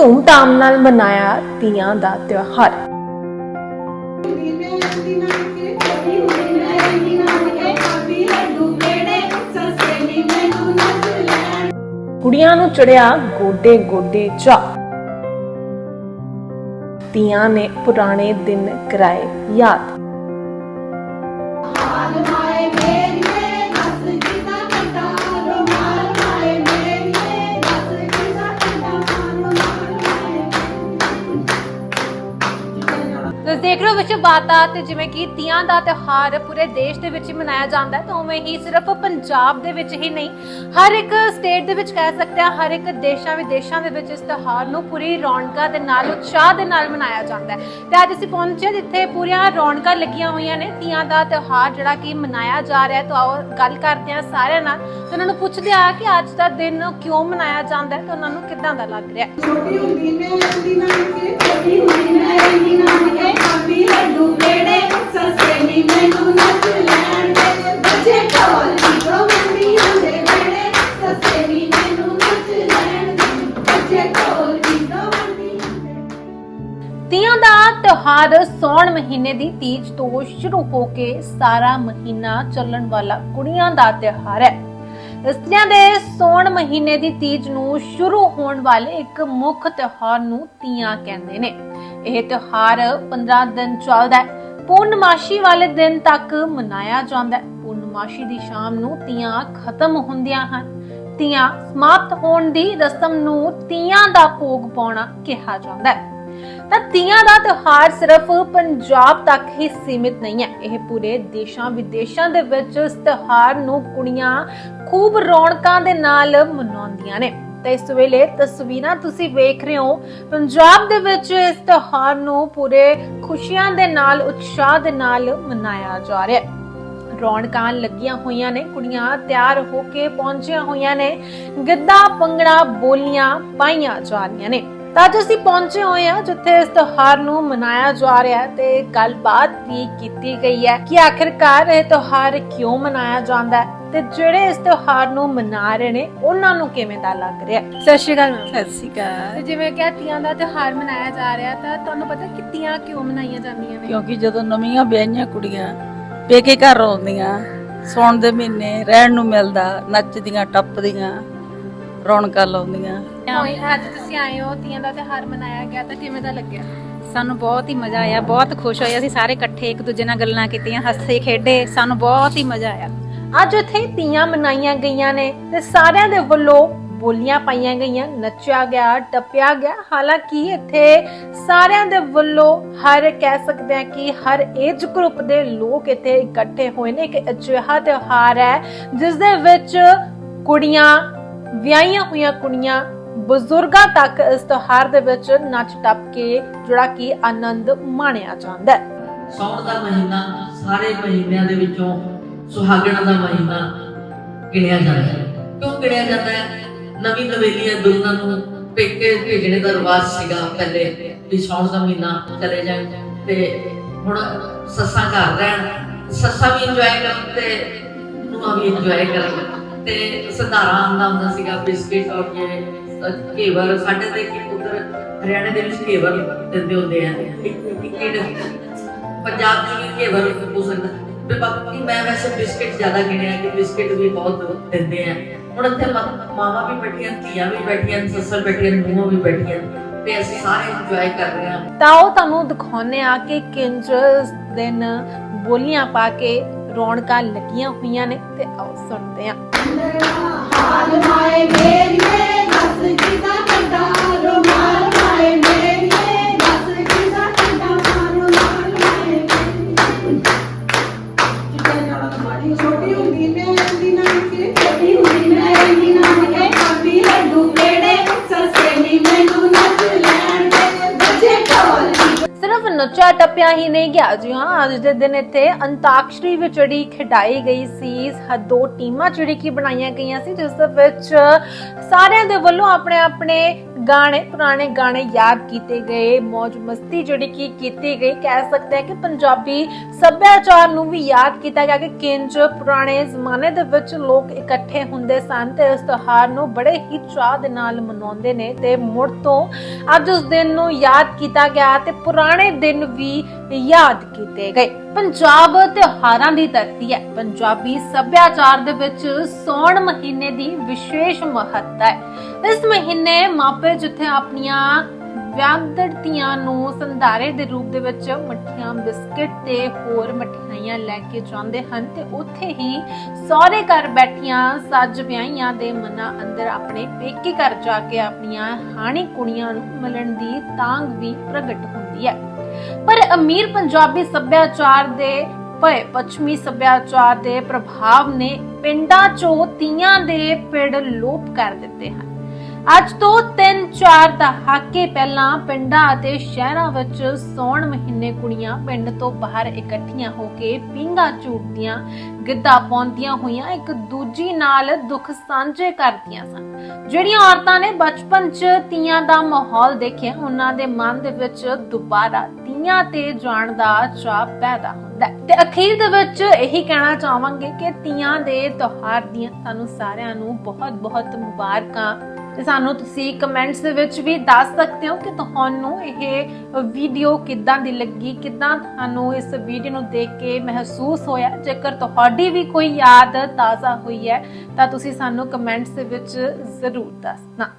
ਧੂਮਧਾਮ ਨਾਲ ਮਨਾਇਆ ਤੀਆਂ ਦਾ ਤਿਉਹਾਰ। ਕੁੜੀਆਂ ਨੂੰ ਚੜਿਆ ਗੋਡੇ ਗੋਡੇ ਚਾ ਤੀਆਂ ਨੇ ਪੁਰਾਣੇ ਦਿਨ ਕਰਾਏ ਯਾਦ। ਤੁਸੀਂ ਦੇਖ ਬਾਤਾ ਤੇ ਜਿਵੇਂ ਕਿ ਤੀਆਂ ਦਾ ਤਿਉਹਾਰ ਪੂਰੇ ਦੇਸ਼ ਦੇ ਵਿੱਚ ਮਨਾਇਆ ਜਾਂਦਾ ਹੈ, ਤਾਂ ਉਵੇਂ ਹੀ ਸਿਰਫ ਪੰਜਾਬ ਦੇ ਵਿੱਚ ਹੀ ਨਹੀਂ, ਹਰ ਇੱਕ ਸਟੇਟ ਦੇ ਵਿੱਚ ਕਹਿ ਸਕਦੇ ਹਾਂ, ਹਰ ਇੱਕ ਦੇਸ਼ਾਂ ਵਿਦੇਸ਼ਾਂ ਦੇ ਵਿੱਚ ਇਸ ਤਿਉਹਾਰ ਨੂੰ ਪੂਰੀ ਰੌਣਕਾਂ ਦੇ ਨਾਲ, ਉਤਸ਼ਾਹ ਦੇ ਨਾਲ ਮਨਾਇਆ ਜਾਂਦਾ ਹੈ। ਤੇ ਅੱਜ ਅਸੀਂ ਪਹੁੰਚੇ ਜਿੱਥੇ ਪੂਰੀਆਂ ਰੌਣਕਾਂ ਲੱਗੀਆਂ ਹੋਈਆਂ ਨੇ, ਤੀਆਂ ਦਾ ਤਿਉਹਾਰ ਜਿਹੜਾ ਕਿ ਮਨਾਇਆ ਜਾ ਰਿਹਾ ਹੈ, ਤਾਂ ਆਓ ਗੱਲ ਕਰਦੇ ਹਾਂ ਸਾਰਿਆਂ ਨਾਲ, ਤੇ ਉਹਨਾਂ ਨੂੰ ਪੁੱਛਦੇ ਆ ਕਿ ਅੱਜ ਦਾ ਦਿਨ ਕਿਉਂ ਮਨਾਇਆ ਜਾਂਦਾ ਹੈ, ਤੇ ਉਹਨਾਂ ਨੂੰ ਕਿੱਦਾਂ ਦਾ ਲੱਗ ਰਿਹਾ ਹੈ। ਛੋਟੀ ਹੁੰਦੀ ਮੈਂ ਅੰਦੀ ਨਾਨਕੇ ਛੋਟੀ ਹੁੰਦੀ ਮੈਂ ਅੰਦੀ ਨਾਨਕੇ ਆਪੀ ਲੱਡੂ ਤੀਆਂ ਦਾ ਤਿਉਹਾਰ ਸੌਣ ਮਹੀਨੇ ਦੀ ਤੀਜ ਤੋਂ ਸ਼ੁਰੂ ਹੋ ਕੇ ਸਾਰਾ ਮਹੀਨਾ ਚੱਲਣ ਵਾਲਾ ਕੁੜੀਆਂ ਦਾ ਤਿਉਹਾਰ ਹੈ। ਇਸਤਰੀਆਂ ਦੇ ਸੌਣ ਮਹੀਨੇ ਦੀ ਤੀਜ ਨੂੰ ਸ਼ੁਰੂ ਹੋਣ ਵਾਲੇ ਇੱਕ ਮੁੱਖ ਤਿਉਹਾਰ ਨੂੰ ਤੀਆਂ ਕਹਿੰਦੇ ਨੇ। ਇਹ ਤਿਉਹਾਰ 15 ਦਿਨ ਚੱਲਦਾ ਹੈ। ਪੂਰਨਮਾਸ਼ੀ ਵਾਲੇ ਦਿਨ ਤੱਕ ਮਨਾਇਆ ਜਾਂਦਾ ਹੈ। ਪੂਰਨਮਾਸ਼ੀ ਦੀ ਸ਼ਾਮ ਨੂੰ ਤੀਆਂ ਖਤਮ ਹੁੰਦੀਆਂ ਹਨ। ਤੀਆਂ ਸਮਾਪਤ ਹੋਣ ਦੀ ਰਸਮ ਨੂੰ ਤੀਆਂ ਦਾ ਭੋਗ ਪਾਉਣਾ ਕਿਹਾ ਜਾਂਦਾ ਹੈ। ਤਾਂ ਤੀਆਂ ਦਾ ਤਿਉਹਾਰ ਸਿਰਫ ਪੰਜਾਬ ਤੱਕ ਹੀ ਸੀਮਿਤ ਨਹੀਂ ਹੈ। ਇਹ ਪੂਰੇ ਦੇਸ਼ਾਂ ਵਿਦੇਸ਼ਾਂ ਦੇ ਵਿੱਚ ਇਸ ਤਿਉਹਾਰ ਨੂੰ ਕੁੜੀਆਂ ਖੂਬ ਰੌਣਕਾਂ ਦੇ ਨਾਲ ਮਨਾਉਂਦੀਆਂ ਨੇ। ਤਾਂ ਇਸ ਵੇਲੇ ਤਸਵੀਰਾਂ ਤੁਸੀਂ ਵੇਖ ਰਹੇ ਹੋ। ਪੰਜਾਬ ਦੇ ਵਿੱਚ ਇਸ ਤਿਉਹਾਰ ਨੂੰ ਪੂਰੇ ਖੁਸ਼ੀਆਂ ਦੇ ਨਾਲ, ਉਤਸ਼ਾਹ ਦੇ ਨਾਲ ਮਨਾਇਆ ਜਾ ਰਿਹਾ ਹੈ। ਰੌਣਕਾਂ ਲੱਗੀਆਂ ਹੋਈਆਂ ਨੇ, ਕੁੜੀਆਂ ਤਿਆਰ ਹੋ ਕੇ ਪਹੁੰਚੀਆਂ ਹੋਈਆਂ ਨੇ। ਗਿੱਧਾ ਪੰਗੜਾ ਬੋਲੀਆਂ ਪਾਈਆਂ ਜਾ ਰਹੀਆਂ ਨੇ। ਤਾਂ ਅੱਜ ਅਸੀਂ ਪਹੁੰਚੇ ਹੋਏ ਹਾਂ ਜਿੱਥੇ ਇਸ ਤਿਉਹਾਰ ਨੂੰ ਮਨਾਇਆ ਜਾ ਰਿਹਾ ਹੈ ਤੇ ਗੱਲਬਾਤ ਵੀ ਕੀਤੀ ਗਈ ਹੈ ਕਿ ਆਖਿਰਕਾਰ ਇਹ ਤਿਉਹਾਰ ਕਿਉਂ ਮਨਾਇਆ ਜਾਂਦਾ ਹੈ ਤੇ ਜਿਹੜੇ ਇਸ ਤਿਉਹਾਰ ਨੂੰ ਮਨਾ ਰਹੇ ਨੇ ਉਹਨਾਂ ਨੂੰ ਕਿਵੇਂ ਦਾ ਲੱਗ ਰਿਹਾ। ਸਤਿ ਸ਼੍ਰੀ ਅਕਾਲ ਮੈਮ। ਸਤਿ ਸ਼੍ਰੀ ਅਕਾਲ। ਤੇ ਜਿਵੇਂ ਕਿ ਤੀਆਂ ਦਾ ਤਿਉਹਾਰ ਮਨਾਇਆ ਜਾ ਰਿਹਾ ਤਾਂ ਤੁਹਾਨੂੰ ਪਤਾ ਕਿ ਤੀਆਂ ਕਿਉਂ ਮਨਾਈਆਂ ਜਾਂਦੀਆਂ ਨੇ? ਕਿਉਂਕਿ ਜਦੋਂ ਨਵੀਆਂ ਵਿਆਹੀਆਂ ਕੁੜੀਆਂ ਪੇਕੇ ਘਰ ਆਉਂਦੀਆਂ ਸੌਣ ਦੇ ਮਹੀਨੇ ਰਹਿਣ ਨੂੰ ਮਿਲਦਾ ਨੱਚਦੀਆਂ ਟੱਪਦੀਆਂ ਰੌਣਕਾਂ ਲਾਉਂਦੀਆਂ ਹੋਈ ਅੱਜ ਤੁਸੀਂ ਆਏ ਹੋ ਤੀਆਂ ਦਾ ਤਿਉਹਾਰ ਮਨਾਇਆ ਗਿਆ ਤਾਂ ਕਿਵੇਂ ਦਾ ਲੱਗਿਆ? ਸਾਨੂੰ ਬਹੁਤ ਹੀ ਮਜ਼ਾ ਆਇਆ ਬਹੁਤ ਖੁਸ਼ ਹੋਏ ਅਸੀਂ ਸਾਰੇ ਇਕੱਠੇ ਇੱਕ ਦੂਜੇ ਨਾਲ ਗੱਲਾਂ ਕੀਤੀਆਂ ਹੱਸੇ ਖੇਡੇ ਸਾਨੂੰ ਬਹੁਤ ਹੀ ਮਜ਼ਾ ਆਇਆ। ਅੱਜ ਇੱਥੇ ਤੀਆਂ ਮਨਾਈਆਂ ਗਈਆਂ ਨੇ ਤੇ ਸਾਰਿਆਂ ਦੇ ਵੱਲੋਂ ਬੋਲੀਆਂ ਪਾਈਆਂ ਗਈਆਂ ਨੱਚਿਆ ਗਿਆ ਟੱਪਿਆ ਗਿਆ ਹਾਲਾਂਕਿ ਇੱਥੇ ਸਾਰਿਆਂ ਦੇ ਵੱਲੋਂ ਹਰ ਕਹਿ ਸਕਦੇ ਆ ਕਿ ਹਰ ਏਜ ਗਰੁੱਪ ਦੇ ਲੋਕ ਇੱਥੇ ਇਕੱਠੇ ਹੋਏ ਨੇ ਇੱਕ ਅਜਿਹਾ ਤਿਉਹਾਰ ਹੈ ਜਿਸ ਦੇ ਵਿੱਚ ਕੁੜੀਆਂ ਵਿਆਹੀਆਂ ਹੋਈਆਂ ਕੁੜੀਆਂ ਬਜ਼ੁਰਗਾਂ ਤੱਕ ਇਸ ਤਿਉਹਾਰ ਦੇ ਵਿੱਚ ਨੱਚ ਟੱਪ ਕੇ ਜਿਹੜਾ ਕਿ ਆਨੰਦ ਮਾਣਿਆ ਜਾਂਦਾ ਹੈ। ਸੌਣ ਦਾ ਮਹੀਨਾ, ਸਾਰੇ ਮਹੀਨਿਆਂ ਦੇ ਵਿੱਚੋਂ ਸੁਹਾਗਣਾ ਦਾ ਮਹੀਨਾ ਗਿਣਿਆ ਜਾਂਦਾ ਹੈ। ਕਿਉਂ ਗਿਣਿਆ ਜਾਂਦਾ ਹੈ? ਨਵੀਂ ਨਵੇਲੀਆਂ ਦੁਲਹਨਾਂ ਨੂੰ ਪੇਕੇ ਭੇਜਣੇ ਦਾ ਰਿਵਾਜ ਸੀਗਾ ਪਹਿਲੇ ਵੀ ਸੌਣ ਦਾ ਮਹੀਨਾ ਚਲੇ ਜਾਣ ਤੇ ਹੁਣ ਸੱਸਾਂ ਘਰ ਰਹਿਣ, ਸੱਸਾਂ ਵੀ ਇੰਜੋਏ ਕਰਨ ਤੇ ਨੂੰਹਾਂ ਵੀ ਇੰਜੋਏ ਕਰਨ ਤੇ ਸੰਧਾਰਾ ਆਉਂਦਾ ਸੀਗਾ, ਬਿਸਕਿਟ ਔਰ ਇਹ ਕੇਵਰ ਸਾਡੇ ਦੇ ਕੀ ਉਧਰ ਹਰਿਆਣੇ ਦੇ ਵਿੱਚ ਕੇਵਰ ਦਿੰਦੇ ਹੁੰਦੇ ਆ। ਪੰਜਾਬ ਚ ਵੀ ਕੇਵਰ ਹੋ ਸਕਦਾ। ਤੇ ਬਾਕੀ ਮੈਂ ਵੈਸੇ ਬਿਸਕਿਟ ਜ਼ਿਆਦਾ ਗਿਣਿਆ ਕਿ ਬਿਸਕਿਟ ਵੀ ਬਹੁਤ ਦਿੰਦੇ ਆ। ਹੁਣ ਇੱਥੇ ਮਾ- ਮਾਵਾਂ ਵੀ ਬੈਠੀਆਂ ਧੀਆਂ ਵੀ ਬੈਠੀਆਂ ਸੱਸਾਂ ਬੈਠੀਆਂ ਨੂੰਹਾਂ ਵੀ ਬੈਠੀਆਂ ਤੇ ਅਸੀਂ ਸਾਰੇ ਇੰਜੋਏ ਕਰ ਰਹੇ ਹਾਂ। ਤਾਂ ਉਹ ਤੁਹਾਨੂੰ ਦਿਖਾਉਨੇ ਆ ਕਿ ਕਿੰਜ ਦਿਨ ਬੋਲੀਆਂ ਪਾ ਕੇ ਰੌਣਕਾਂ ਲੱਗੀਆਂ ਹੋਈਆਂ ਨੇ ਤੇ ਆਓ ਸੁਣਦੇ ਆ ਹਾਲ ਮਾਏ ਮੇਰੀਏ ਦੱਸ ਕਿਦਾ ਪਿਆ ਹੀ ਨਹੀਂ ਗਿਆ। ਜੀ ਹਾਂ, ਅੱਜ ਦੇ ਦਿਨ ਇੱਥੇ ਅੰਤਾਕਸ਼ਰੀ ਵਿੱਚ ਜਿਹੜੀ ਖਿਡਾਈ ਗਈ ਸੀ ਦੋ ਟੀਮਾਂ ਜਿਹੜੀ ਕਿ ਬਣਾਈਆਂ ਗਈਆਂ ਸੀ, ਜਿਸ ਦੇ ਵਿੱਚ ਸਾਰਿਆਂ ਦੇ ਵੱਲੋਂ ਆਪਣੇ ਆਪਣੇ ਗਾਣੇ, ਪੁਰਾਣੇ ਗਾਣੇ ਯਾਦ ਕੀਤੇ ਗਏ ਮौज ਮਸਤੀ ਜਿਹੜੀ ਕੀ ਕੀਤੀ ਗਈ, ਕਹਿ ਸਕਦੇ ਹਾਂ ਕਿ ਪੰਜਾਬੀ ਸੱਭਿਆਚਾਰ ਨੂੰ ਵੀ ਯਾਦ ਕੀਤਾ ਗਿਆ ਕਿ ਕਿੰਜ ਪੁਰਾਣੇ ਜ਼ਮਾਨੇ ਦੇ ਵਿੱਚ ਲੋਕ ਇਕੱਠੇ ਹੁੰਦੇ ਸਨ ਤੇ ਇਸ ਤਿਉਹਾਰ ਨੂੰ ਬੜੇ ਹੀ ਚਾਅ ਦੇ ਨਾਲ ਮਨਾਉਂਦੇ ਨੇ ਤੇ ਮੁੜ ਤੋਂ ਅੱਜ ਉਸ ਦਿਨ ਨੂੰ ਯਾਦ ਕੀਤਾ ਗਿਆ ਤੇ ਪੁਰਾਣੇ ਦਿਨ ਵੀ ਯਾਦ ਕੀਤੇ ਗਏ। ਪੰਜਾਬ ਤਿਉਹਾਰਾਂ ਦੀ ਧਰਤੀ ਹੈ। ਪੰਜਾਬੀ ਸੱਭਿਆਚਾਰ ਦੇ ਵਿੱਚ ਸੌਣ ਮਹੀਨੇ ਦੀ ਵਿਸ਼ੇਸ਼ ਮਹੱਤਤਾ ਹੈ। ਇਸ ਮਹੀਨੇ ਮਾਪੇ ਜਿੱਥੇ ਆਪਣੀਆਂ ਵਿਆਹਦੜਤੀਆਂ ਨੂੰ ਸੰਧਾਰੇ ਦੇ ਰੂਪ ਦੇ ਵਿੱਚ ਮੱਠੀਆਂ, ਬਿਸਕਟ ਤੇ ਹੋਰ ਮਠਿਆਈਆਂ ਲੈ ਕੇ ਜਾਂਦੇ ਹਨ ਤੇ ਉੱਥੇ ਹੀ ਸਹੁਰੇ ਘਰ ਬੈਠੀਆਂ ਸੱਜ ਵਿਆਹੀਆਂ ਦੇ ਮਨਾਂ ਅੰਦਰ ਆਪਣੇ ਪੇਕੇ ਘਰ ਜਾ ਕੇ ਆਪਣੀਆਂ ਹਾਣੀ ਕੁੜੀਆਂ ਨੂੰ ਮਿਲਣ ਦੀ ਤਾਂਗ ਵੀ ਪ੍ਰਗਟ ਹੁੰਦੀ ਹੈ। ਪਰ ਅਮੀਰ ਪੰਜਾਬੀ ਸੱਭਿਆਚਾਰ ਦੇ ਭਏ ਪੱਛਮੀ ਸੱਭਿਆਚਾਰ ਦੇ ਪ੍ਰਭਾਵ ਨੇ ਪਿੰਡਾਂ 'ਚੋਂ ਤੀਆਂ ਦੇ ਪਿੜ ਲੋਪ ਕਰ ਦਿੱਤੇ ਹਨ। ਅੱਜ ਤੋਂ 3-4 ਦਹਾਕੇ ਪਹਿਲਾਂ ਪਿੰਡਾਂ ਅਤੇ ਸ਼ਹਿਰਾਂ ਵਿੱਚ ਸੌਣ ਮਹੀਨੇ ਕੁੜੀਆਂ ਪਿੰਡ ਤੋਂ ਬਾਹਰ ਇਕੱਠੀਆਂ ਹੋ ਕੇ ਪੀਂਘਾਂ ਝੂਟਦੀਆਂ ਗਿੱਧਾ ਪਾਉਂਦੀਆਂ ਹੋਈਆਂ ਇੱਕ ਦੂਜੀ ਨਾਲ ਦੁੱਖ ਸਾਂਝੇ ਕਰਦੀਆਂ ਸਨ। ਜਿਹੜੀਆਂ ਔਰਤਾਂ ਨੇ ਬਚਪਨ 'ਚ ਤੀਆਂ ਦਾ ਮਾਹੌਲ ਦੇਖਿਆ, ਉਹਨਾਂ ਦੇ ਮਨ ਦੇ ਵਿੱਚ ਦੁਬਾਰਾ ਤੀਆਂ ਤੇ ਜਾਣ ਦਾ ਚਾਹ ਪੈਦਾ ਹੁੰਦਾ ਤੇ ਅਖੀਰ ਦੇ ਵਿੱਚ ਇਹੀ ਕਹਿਣਾ ਚਾਹਾਂਗੇ ਕਿ ਤੀਆਂ ਦੇ ਤਿਉਹਾਰ ਦੀਆਂ ਸਾਨੂੰ ਸਾਰਿਆਂ ਨੂੰ ਬਹੁਤ-ਬਹੁਤ ਮੁਬਾਰਕਾਂ। ਤੇ ਸਾਨੂੰ ਤੁਸੀਂ ਕਮੈਂਟਸ ਦੇ ਵਿੱਚ ਵੀ ਦੱਸ ਸਕਦੇ ਹੋ ਕਿ ਤੁਹਾਨੂੰ ਇਹ ਵੀਡੀਓ ਕਿੱਦਾਂ ਦੀ ਲੱਗੀ, ਕਿੱਦਾਂ ਤੁਹਾਨੂੰ ਇਸ ਵੀਡੀਓ ਨੂੰ ਦੇਖ ਕੇ ਮਹਿਸੂਸ ਹੋਇਆ? ਜੇਕਰ ਤੁਹਾਡੀ ਵੀ ਕੋਈ ਯਾਦ ਤਾਜ਼ਾ ਹੋਈ ਹੈ, ਤਾਂ ਤੁਸੀਂ ਸਾਨੂੰ ਕਮੈਂਟਸ ਦੇ ਵਿੱਚ ਜ਼ਰੂਰ ਦੱਸਣਾ।